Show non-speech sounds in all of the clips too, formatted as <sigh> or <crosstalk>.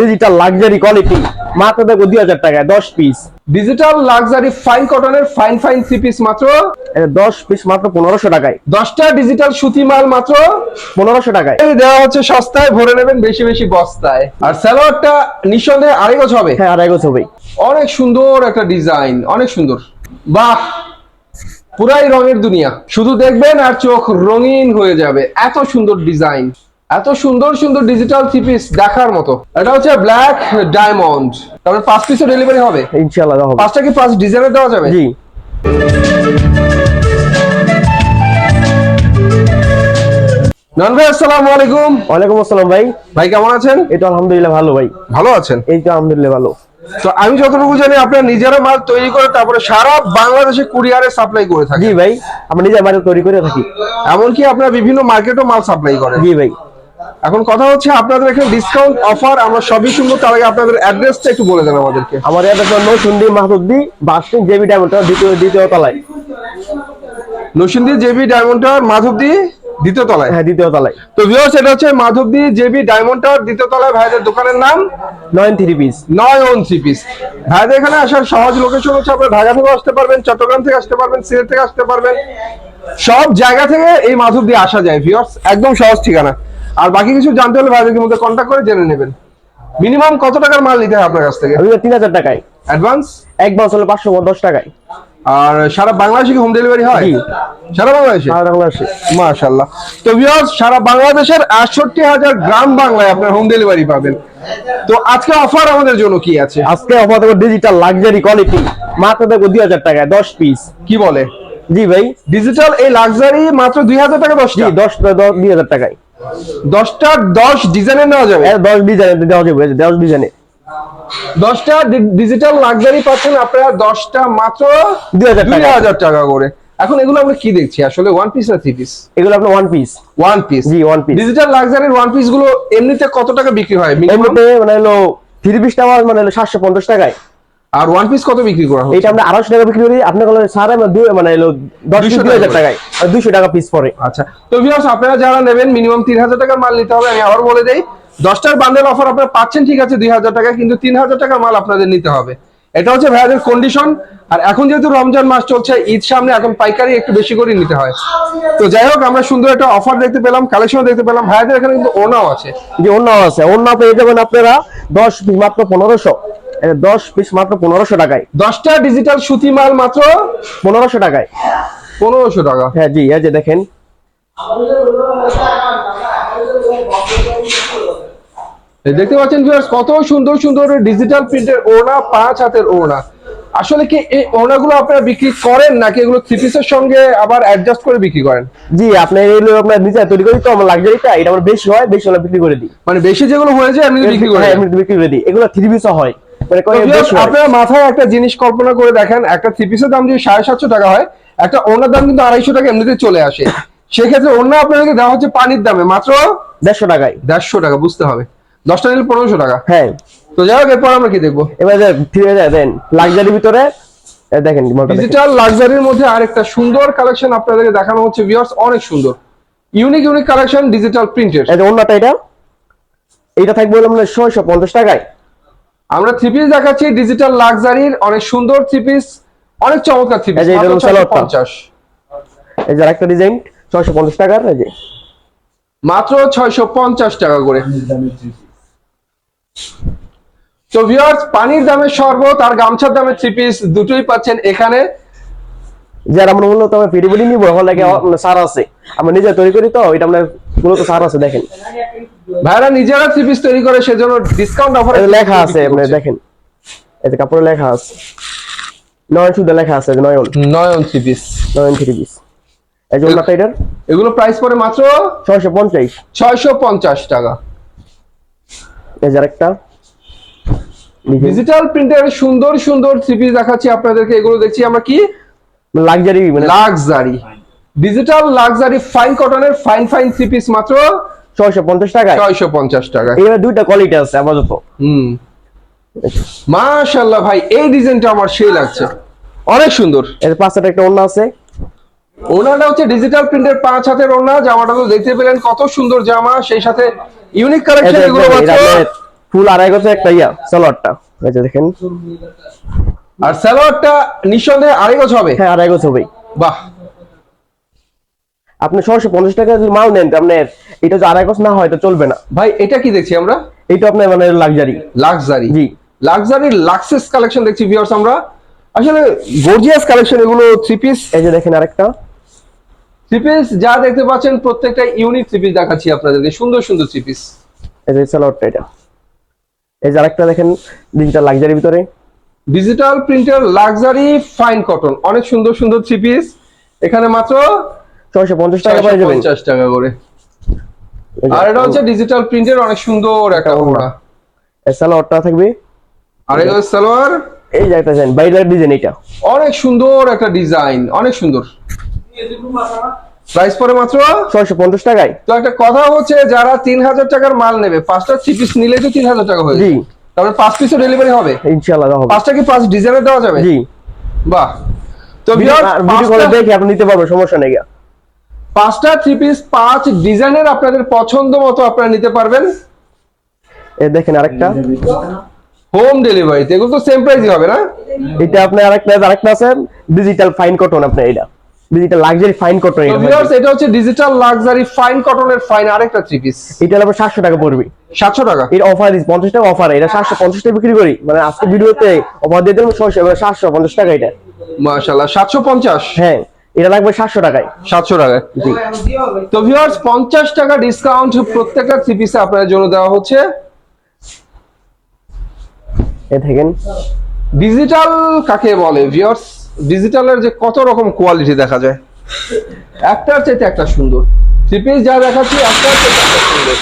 Digital luxury quality মাত্র দেখো দুই হাজার টাকায় দশ পিস ডিজিটাল লাক্সারি ফাইন কটনের ফাইন ফাইন থ্রি পিস মাত্র? দশ পিস মাত্র পনেরোশো টাকায়। দশটা ডিজিটাল সুতি মাল মাত্র? পনেরোশো টাকায়। এই দেওয়া হচ্ছে সস্তায় ভরে নেবেন বেশি বেশি বস্তায়। আর সালোয়ারটা নিঃসন্দেহে আড়াই গজ হবে। হ্যাঁ আড়াই গোছ হবেই অনেক সুন্দর একটা ডিজাইন অনেক সুন্দর। বাহ! পুরাই রঙের দুনিয়া। শুধু দেখবেন আর চোখ রঙিন হয়ে যাবে। এত সুন্দর ডিজাইন। এত সুন্দর সুন্দর ডিজিটাল থ্রি পিস দেখার মতো। এটা হচ্ছে ব্ল্যাক ডায়মন্ড তারপরে পাঁচ পিসও ডেলিভারি হবে। ইনশাল্লাহ হবে। পাঁচটা কি পাঁচ ডিজাইনের দেওয়া যাবে? জি। আসসালামু আলাইকুম। ওয়ালাইকুম আসসালাম ভাই। ভাই কেমন আছেন? এই তো আলহামদুলিল্লাহ ভালো ভাই। ভালো আছেন? এই তো আলহামদুলিল্লাহ ভালো। তো আমি যতটুকু জানি আপনারা নিজেরা মাল তৈরি করে তারপরে সারা বাংলাদেশে কুরিয়ারে সাপ্লাই করে থাকেন। জি ভাই আমরা নিজের বাড়ি তৈরি করে থাকি। এমনকি আপনারা বিভিন্ন মার্কেটও মাল সাপ্লাই করেন। জি ভাই। এখন কথা হচ্ছে আপনাদের এখানে ডিসকাউন্ট অফার আমরা সবই শুনব তার আগে আপনাদের অ্যাড্রেসটা একটু বলে দেন আমাদেরকে। আমার এটা জন্য সুন্দি মাহবুদ্দি বাসিন জেবি ডায়মন্ডটা দ্বিতীয় দ্বিতীয় তলায়। Narsingdi JB diamond tower Madhabdi দ্বিতীয় তলায়? হ্যাঁ দ্বিতীয় তলায়। তো ভিউয়ার্স এটা হচ্ছে মাধবদি জেবি ডায়মন্ড টাওয়ার দ্বিতীয় তলায়। ভাইদের দোকানের নাম? নয়ন থ্রি পিস নয় ওন থ্রি পিস ভাইদের এখানে আসার সহজ লোকেশন হচ্ছে আপনার ঢাকা থেকে আসতে পারবেন চট্টগ্রাম থেকে আসতে পারবেন সিলেট থেকে আসতে পারবেন। সব জায়গা থেকে এই মাধবদি আসা যায় ভিউয়ার্স একদম সহজ ঠিকানা। আর বাকি কিছু জানতে হলে ভাইদের মধ্যে কন্ট্যাক্ট করে জেনে নেবেন। মিনিমাম কত টাকার মাল নিতে হয় আপনার কাছ থেকে? আমি তিন হাজার টাকায়। অ্যাডভান্স এক মাস হলো পাঁচশো দশ টাকায়। আর সারা বাংলাদেশে কি হোম ডেলিভারি হয়? জি। সারা বাংলাদেশে? আর বাংলাদেশে। মাশাআল্লাহ। তো ভিউয়ার্স সারা বাংলাদেশের আটষট্টি হাজার গ্রাম বাংলায় আপনার হোম ডেলিভারি পাবেন। তো আজকে অফার আমাদের জন্য কি আছে? আজকে অফার দেবো ডিজিটাল লাক্সারি কোয়ালিটি মাত্র দুই হাজার টাকায় দশ পিস কি বলে? জি ভাই। ডিজিটাল এই লাক্সারি মাত্র দুই হাজার টাকা জি দশটা দশ দশ দুই হাজার টাকায়। দশটা দশ ডিজাইনের নেওয়া যাবে? দশ ডিজাইনে দেওয়া যাবে দশ ডিজাইনে দশটা ডিজিটাল লাক্সারি পাচ্ছেন আপনারা দশটা মাত্র 2000 দুই হাজার টাকা করে। এখন এগুলো আমরা কি দেখছি? আসলে ওয়ান পিস না থ্রি পিস এগুলো আপনার ওয়ান পিস ওয়ান পিস জি ওয়ান পিস ডিজিটাল লাক্সারির ওয়ান পিসগুলো এমনিতে কত টাকা বিক্রি হয়? এমনিতে মানে হলো থ্রি পিসটা আমার মানে হলো সাতশো পঞ্চাশ টাকায়। আর ওয়ান পিস কত বিক্রি করা হয় এইটা আমরা টাকা বিক্রি করি। আপনার সারা মানে হলো দশ 200 দুই হাজার টাকা টাকায়। আর দুইশো টাকা পিস পরে। আচ্ছা। তো ভিউয়ার্স আপনারা যারা নেবেন মিনিমাম তিন হাজার টাকার মাল নিতে হবে। আমি আবার বলে দেই বান্ডেল অফার আপনারা পাচ্ছেন ঠিক আছে দুই হাজার টাকা কিন্তু তিন হাজার টাকার মাল আপনাদের নিতে হবে। এটা হচ্ছে ভাইয়াদের কন্ডিশন আর এখন যেহেতু রমজান মাস চলছে ঈদ সামনে এখন পাইকারি একটু বেশি করে নিতে হয়। তো যাই হোক আমরা সুন্দর একটা অফার দেখতে পেলাম কালেকশন দেখতে পেলাম। ভাইয়াদের এখানে কিন্তু ওনাও আছে। যে অন্য আছে। অন্য পেয়ে যাবেন আপনারা দশ মাত্র পনেরোশো। দশ পিস মাত্র পনেরোশো টাকায়। দশটা ডিজিটাল সুতি মাল মাত্র পনেরোশো টাকায়। পনেরোশো টাকা। হ্যাঁ জি এই যে দেখেন। এই দেখতে পাচ্ছেন ভিউয়ার্স কত সুন্দর সুন্দর ডিজিটাল প্রিন্টের ওড়না পাঁচ হাতের ওড়না। আসলে কি এই ওড়নাগুলো আপনারা বিক্রি করেন নাকি এগুলো থ্রি পিসের সঙ্গে আবার অ্যাডজাস্ট করে বিক্রি করেন? জি আপনি এগুলো আপনার নিজে তৈরি করি তো আমার লাক্সারিটা এটা আমার বেশি হয় বেশি হলে বিক্রি করে দিই। মানে বেশি যেগুলো হয়ে যায় এমনি বিক্রি করে হ্যাঁ বিক্রি করে দিই। এগুলো থ্রি পিসও হয়। আপনারা মাথায় একটা জিনিস কল্পনা করে দেখেন একটা থ্রি পিসের দাম যদি সাড়ে সাতশো টাকা হয় একটা ওড়নার দাম কিন্তু আড়াইশো টাকা এমনিতে চলে আসে। সেক্ষেত্রে ওড়না আপনাদেরকে দেওয়া হচ্ছে পানির দামে মাত্র দেড়শো টাকায়। দেড়শো টাকা বুঝতে হবে। দশটা নিলে পনেরোশো টাকা। হ্যাঁ। তো যাই হোক এরপর আমরা কি দেখব? এবার থ্রি দেন লাক্সারির ভিতরে দেখেন ডিজিটাল লাক্সারির মধ্যে আরেকটা সুন্দর কালেকশন আপনাদেরকে দেখানো হচ্ছে ভিউয়ার্স অনেক সুন্দর। ইউনিক ইউনিক কালেকশন ডিজিটাল প্রিন্টের এই যে অন্যটা এটা এইটা থাকবে হলো মানে ছয়শো পঞ্চাশ টাকায়। আমরা থ্রি পিস দেখাচ্ছি ডিজিটাল লাক্সারির অনেক সুন্দর থ্রি পিস অনেক চমৎকার থ্রি পিস পঞ্চাশ। এই যে আরেকটা ডিজাইন ছয়শো পঞ্চাশ টাকার এই যে। মাত্র ছয়শো পঞ্চাশ টাকা করে। তো ভিউয়ার্স পানির দামে শরবত আর গামছার দামে থ্রি পিস দুটোই পাচ্ছেন এখানে। যারা আমরা মূলত আমরা নিবো হলে সার আছে। আমরা নিজে তৈরি করি তো এটা আমরা মূলত সার আছে দেখেন। ভাইরা নিজেরা থ্রি পিস তৈরি করে সেজন্য ডিসকাউন্ট অফার লেখা আছে আপনি দেখেন। যে কাপড়ে লেখা আছে। নয়ন শুধু লেখা আছে Nayan. Nayan three piece Nayan three piece এই যে এটার। এগুলো প্রাইস পড়ে মাত্র ছয়শো পঞ্চাশ। ছয়শো পঞ্চাশ টাকা। এই যে আরেকটা। ডিজিটাল প্রিন্টের সুন্দর সুন্দর থ্রি পিস দেখাচ্ছি আপনাদেরকে এগুলো দেখছি আমরা কি? লাক্সারি মানে লাক্সারি ডিজিটাল লাক্সারি ফাইন কটনের ফাইন ফাইন থ্রি পিস মাত্র ছয়শো পঞ্চাশ টাকায়। ছয়শো পঞ্চাশ টাকা এখানে দুইটা কোয়ালিটি আছে আপাতত। হুম। মাশাল্লাহ ভাই এই ডিজাইনটা আমার সেই লাগছে। অনেক সুন্দর। এর পাশে একটা অন্য আছে। ওনাটা হচ্ছে ডিজিটাল প্রিন্টের পাঁচ হাতের ওনা জামাটা তো দেখতে পেলেন কত সুন্দর জামা সেই সাথে ইউনিক কালেকশন এগুলো মাত্র ফুল আড়াই গজ একটা ইয়া সালোয়ারটা। এই যে দেখেন। আর সালোয়ারটা নিঃসন্দেহে আড়াই গজ হবে? হ্যাঁ আড়াই গজ হবে। বাহ। আপনি ছশো পঞ্চাশ টাকা যদি মাল নেন তো আপনার এটা যদি আড়াই গজ না হয় তো চলবে না। ভাই এটা কি দেখছি আমরা? এটা আপনার মানে লাক্সারি লাক্সারি জি। লাক্সারি লাক্সেস কালেকশন দেখছি ভিউয়ার্স আমরা। আসলে গর্জিয়াস কালেকশন এগুলো থ্রি পিস এই যে দেখেন আরেকটা। থ্রি পিস যা দেখতে পাচ্ছেন প্রত্যেকটা ইউনিক থ্রি পিস দেখাচ্ছি আপনাদেরকে। সুন্দর সুন্দর থ্রি পিস এই যে সালোয়ারটা এটা। এই যে আরেকটা দেখেন ডিজিটাল লাক্সারি ভিতরে। ডিজিটাল প্রিন্টের লাক্সারি ফাইন কটন অনেক সুন্দর সুন্দর থ্রি পিস এখানে মাত্র ছয়শো পঞ্চাশ টাকা পেয়ে যাবেন। পঞ্চাশ টাকা করে। আর এটা হচ্ছে ডিজিটাল প্রিন্টের অনেক সুন্দর একটা ওড়না। এই সালোয়ারটা থাকবে। আর হচ্ছে সালোয়ার। এই যে ডিজাইন বাইরের ডিজাইন এটা। অনেক সুন্দর একটা ডিজাইন অনেক সুন্দর। প্রাইস পরে মাত্র ছয়শো পঞ্চাশ টাকায়। তো একটা কথা হচ্ছে যারা তিন হাজার টাকার মাল নেবে পাঁচটা থ্রি পিস নিলে তো তিন হাজার টাকা হয়ে যাবে। তারপরে পাঁচ পিসও ডেলিভারি হবে? ইনশাআল্লাহ হবে। পাঁচটা কি পাঁচ ডিজাইনের দেওয়া যাবে? জি। বাহ। তো ভিডিও করে দেখে আপনি নিতে পারবেন সমস্যা নেই। পাঁচটা থ্রি পিস পাঁচ ডিজাইনের আপনাদের পছন্দ মতো আপনারা নিতে পারবেন। এই দেখেন আরেকটা। হোম ডেলিভারিতে এগুলো তো সেম প্রাইসই হবে না? এটা আপনি আরেকটা আরেকটা আছে। ডিজিটাল ফাইন কটন আপনি এটা ডিজিটাল লাক্সারি ফাইন কটন এটা হচ্ছে ডিজিটাল লাক্সারি ফাইন কটনের ফাইন আরেকটা থ্রি পিস এটা হলো সাতশো টাকা পড়বে। সাতশো টাকা? এর অফার দিস পঞ্চাশ টাকা অফার এটা সাতশো পঞ্চাশ টাকা বিক্রি করি। মানে আজকে ভিডিওতে অফার দিয়ে দিলাম ছয়শো এবার সাতশো পঞ্চাশ টাকা এটা। সাতশো পঞ্চাশ? হ্যাঁ এটা লাগবে সাতশো টাকায়। সাতশো টাকা জি। তো ভিউয়ার্স পঞ্চাশ টাকা ডিসকাউন্ট প্রত্যেকটা থ্রি পিসে আপনাদের জন্য দেওয়া হচ্ছে। এ দেখেন ডিজিটাল কাকে বলে ভিউয়ার্স ডিজিটালের যে কত রকম কোয়ালিটি দেখা যায়। একটার চাইতে একটা সুন্দর। থ্রি পিস যা দেখাচ্ছি একটার চাইতে একটা সুন্দর।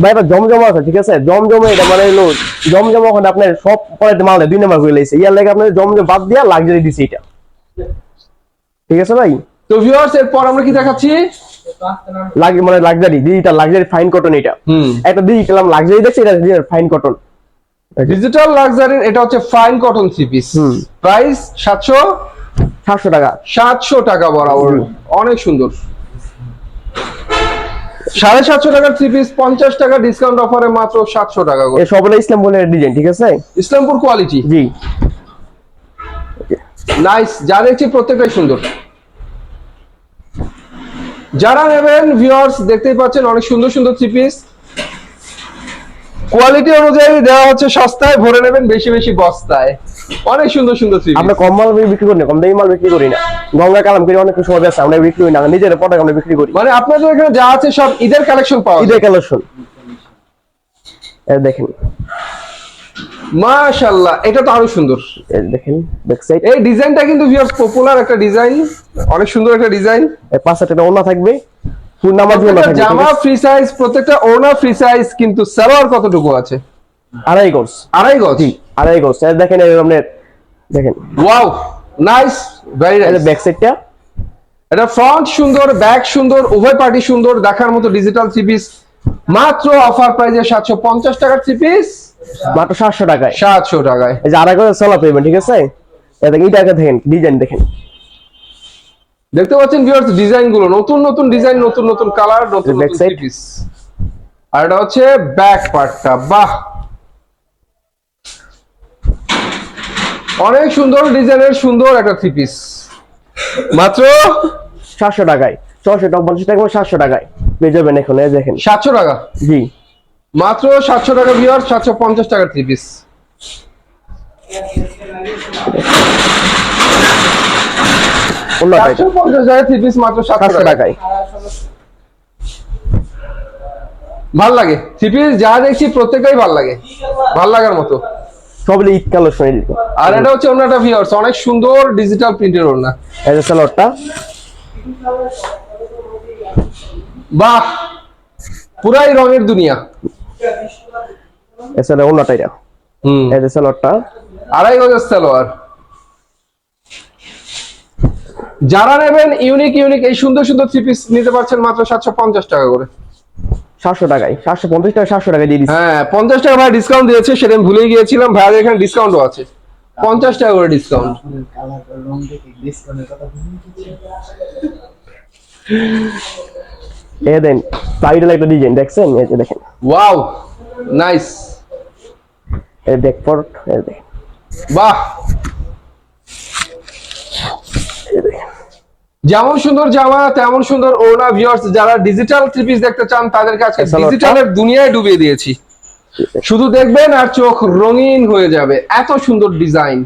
ভাই এবার জমজমা আছে ঠিক আছে? জমজমে এটা মানে হলো জমজমা ওখানে আপনার সব পরে মাল দুই নাম্বার করে লেগেছে। ইয়ার লাগে আপনার জমজম বাদ দিয়া লাক্সারি দিছে এটা। ঠিক আছে ভাই? তো ভিউয়ার্স এরপর আমরা কি দেখাচ্ছি? লাগ মানে luxury digital luxury fine cotton এটা। হুম। একটা ডিজিটাল লাক্সারি দেখছি এটা ফাইন কটন ডিজিটাল লাক্সারির এটা হচ্ছে fine cotton three piece price সাতশো সাতশো টাকা। সাতশো টাকা বরাবর। অনেক সুন্দর। সাড়ে সাতশো টাকার থ্রি পিস পঞ্চাশ টাকা ডিসকাউন্ট অফারে মাত্র সাতশো টাকা করে। সবগুলো ইসলাম বলে ডিজাইন ঠিক আছে? ইসলামপুর কোয়ালিটি জি। নাইস যা দেখছি প্রত্যেকটাই সুন্দর। যারা নেবেন ভিউয়ার্স দেখতেই পাচ্ছেন অনেক সুন্দর সুন্দর থ্রি পিস কোয়ালিটি অনুযায়ী দেওয়া হচ্ছে সস্তায় ভরে নেবেন বেশি বেশি বস্তায়। অনেক সুন্দর সুন্দর থ্রি আমরা কম মাল বিক্রি করি না কম দামি মাল বিক্রি করি না। গঙ্গা কালাম করি অনেক সময় ব্যস্ত আমরা বিক্রি করি না নিজের প্রোডাক্ট আমরা বিক্রি করি। মানে আপনাদের এখানে যা আছে সব ঈদের কালেকশন পাওয়া ঈদের কালেকশন দেখেন। মাশাআল্লাহ এটা তো আরও সুন্দর। এই দেখেন ব্যাক সাইড এই ডিজাইনটা কিন্তু ভিউয়ার্স পপুলার একটা ডিজাইন অনেক সুন্দর একটা ডিজাইন। পাঁচ একটা ওনা থাকবে। ফুল নামার জন্য থাকবে ঠিক জামা ফ্রি সাইজ প্রত্যেকটা ওড়না ফ্রি সাইজ কিন্তু সালোয়ার কতটুকু আছে? আড়াই গোস আড়াই গজ? আড়াই গোস দেখেন এই দেখেন। Wow nice very nice back সাইডটা এটা ফ্রন্ট সুন্দর ব্যাক সুন্দর উভয় পার্টি সুন্দর দেখার মতো ডিজিটাল থ্রি পিস মাত্র অফার প্রাইজে সাতশো পঞ্চাশ টাকার থ্রি পিস মাত্র সাতশো টাকায়। সাতশো টাকায়। এই যে আড়াই গোস সোলা পেবেন ঠিক আছে? এইটাকে দেখেন ডিজাইন দেখেন। দেখতে পাচ্ছেন ভিউয়ার্স ডিজাইনগুলো নতুন নতুন ডিজাইন নতুন নতুন কালার নতুন? থ্রি পিস আর এটা হচ্ছে ব্যাক পার্টটা বাহ! অনেক সুন্দর ডিজাইনের সুন্দর একটা থ্রি পিস মাত্র সাতশো টাকায়। ছশো টাকা পঞ্চাশ টাকা সাতশো টাকায়। পেয়ে যাবেন এখন এই দেখেন। সাতশো টাকা? জি। মাত্র সাতশো টাকা ভিউয়ার সাতশো পঞ্চাশ টাকার থ্রি পিস থ্রি পিস মাত্র টাকায়। ভালো লাগে? থ্রি পিস যা দেখছি প্রত্যেকটাই ভালো লাগে। ভালো লাগার মতো। সবগুলো ঈদ কালেকশন এই আর এটা হচ্ছে অন্যটা ভিউয়ার্স অনেক সুন্দর ডিজিটাল প্রিন্টের ওড়না। যে সালোয়ারটা। বাহ! পুরাই রঙের দুনিয়া। এছাড়া অন্যটা এটা। হুম। এই যে সালোয়ারটা। আড়াই গজের সালোয়ার। যারা নেবেন ইউনিক ইউনিক এই সুন্দর সুন্দর থ্রি পিস নিতে পারছেন মাত্র সাতশো পঞ্চাশ টাকা করে। সাতশো টাকায়? সাতশো পঞ্চাশ টাকা সাতশো টাকা দিয়ে হ্যাঁ পঞ্চাশ টাকা ভাই ডিসকাউন্ট দিয়েছে সেটা আমি ভুলে গিয়েছিলাম। ভাইয়াদের এখানে ডিসকাউন্টও আছে। পঞ্চাশ টাকা করে ডিসকাউন্ট এ দেন সাইডের একটা ডিজাইন দেখছেন? এই যে দেখেন। ওয়াও নাইস এই ব্যাক পট এই দেখেন বাহ এই দেখেন যেমন সুন্দর জামা তেমন সুন্দর ওনা ভিউয়ার্স যারা ডিজিটাল থ্রি পিস দেখতে চান তাদের কাছে ডিজিটালের দুনিয়ায় ডুবিয়ে দিয়েছি। শুধু দেখবেন আর চোখ রঙিন হয়ে যাবে। এত সুন্দর ডিজাইন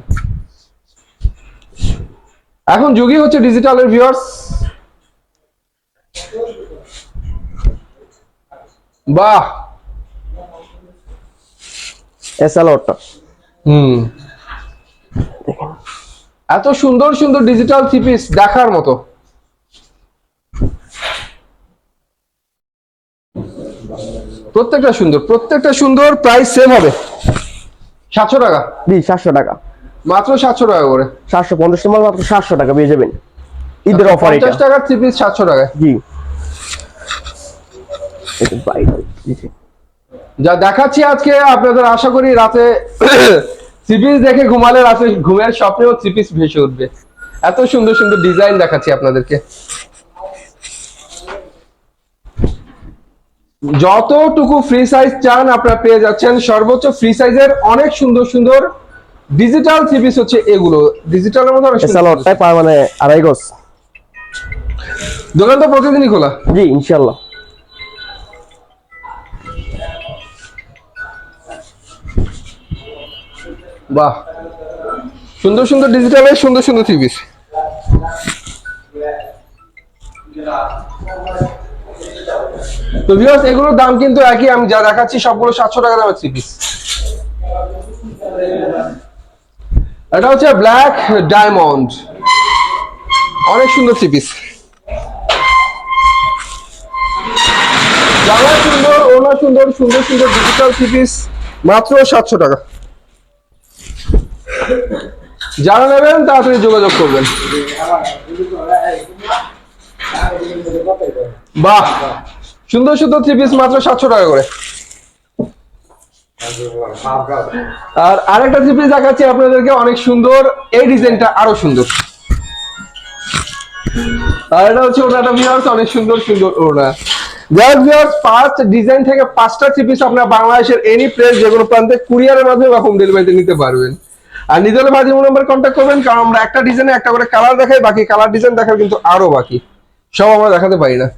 এখন যুগই হচ্ছে ডিজিটালের ভিউয়ার্স বাহ! এই সালোয়ারটা হুম। এত সুন্দর সুন্দর ডিজিটাল থ্রি পিস দেখার মতো। প্রত্যেকটা সুন্দর প্রত্যেকটা সুন্দর প্রাইস সেম হবে। সাতশো টাকা। জি সাতশো টাকা। মাত্র সাতশো টাকা করে। সাতশো পঞ্চাশ টাকা মাত্র সাতশো টাকা পেয়ে যাবেন। ঈদের অফার এটা পঞ্চাশ টাকার থ্রি পিস সাতশো টাকা জি। যা। দেখাচ্ছি আজকে আপনাদের আশা করি রাতে <coughs> থ্রি পিস দেখে ঘুমালে রাতে ঘুমের স্বপ্নেও থ্রি পিস ভেসে উঠবে। এত সুন্দর সুন্দর ডিজাইন দেখাচ্ছি আপনাদেরকে। যতটুকু ফ্রি সাইজ চান আপনারা পেয়ে যাচ্ছেন সর্বোচ্চ ফ্রি সাইজের অনেক সুন্দর সুন্দর ডিজিটাল থ্রি পিস হচ্ছে এগুলো। ডিজিটালের মধ্যে অনেক সুন্দর মানে আড়াই গজ। দোকান তো প্রতিদিনই খোলা? জি ইনশাল্লাহ বাহ। সুন্দর সুন্দর ডিজিটালের সুন্দর সুন্দর থ্রি পিস তো ভিউয়ার্স এগুলোর দাম কিন্তু একই। আমি যা দেখাচ্ছি, সবগুলো সাতশো টাকা দামের থ্রি পিস এটা হচ্ছে ব্ল্যাক ডায়মন্ড অনেক সুন্দর থ্রি পিস সুন্দর ওনা সুন্দর সুন্দর সুন্দর ডিজিটাল থ্রি পিস মাত্র সাতশো টাকা। যারা নেবেন, তাড়াতাড়ি যোগাযোগ করবেন। বাহ! সুন্দর সুন্দর থ্রি পিস মাত্র সাতশো টাকা করে। আর আরেকটা থ্রি পিস দেখাচ্ছি আপনাদেরকে, অনেক সুন্দর। এই ডিজাইনটা আরও সুন্দর। আর এটা হচ্ছে ওনাটা ভিউয়ার্স অনেক সুন্দর সুন্দর ওনা জাস্ট ভিউয়ার্স পাঁচ ডিজাইন থেকে পাঁচটা থ্রি পিস আপনারা বাংলাদেশের এনি প্লেস যে কোনো প্রান্তে কুরিয়ারের মাধ্যমে বা হোম ডেলিভারিতে নিতে পারবেন। আর নিজের ভাজি নম্বর কন্ট্যাক্ট করবেন, কারণ আমরা একটা ডিজাইনে একটা করে কালার দেখাই, বাকি কালার ডিজাইন দেখার কিন্তু আরও বাকি। সব আমরা দেখাতে পারি না।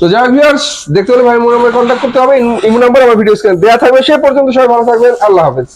তো যাই ভিউয়ার্স দেখতে হলে ভাই নম্বর কন্ট্যাক্ট করতে হবে। ইমো নাম্বার আমার ভিডিও স্ক্রিনে দেয়া থাকবে। সে পর্যন্ত সবাই ভালো থাকবেন। আল্লাহ হাফেজ।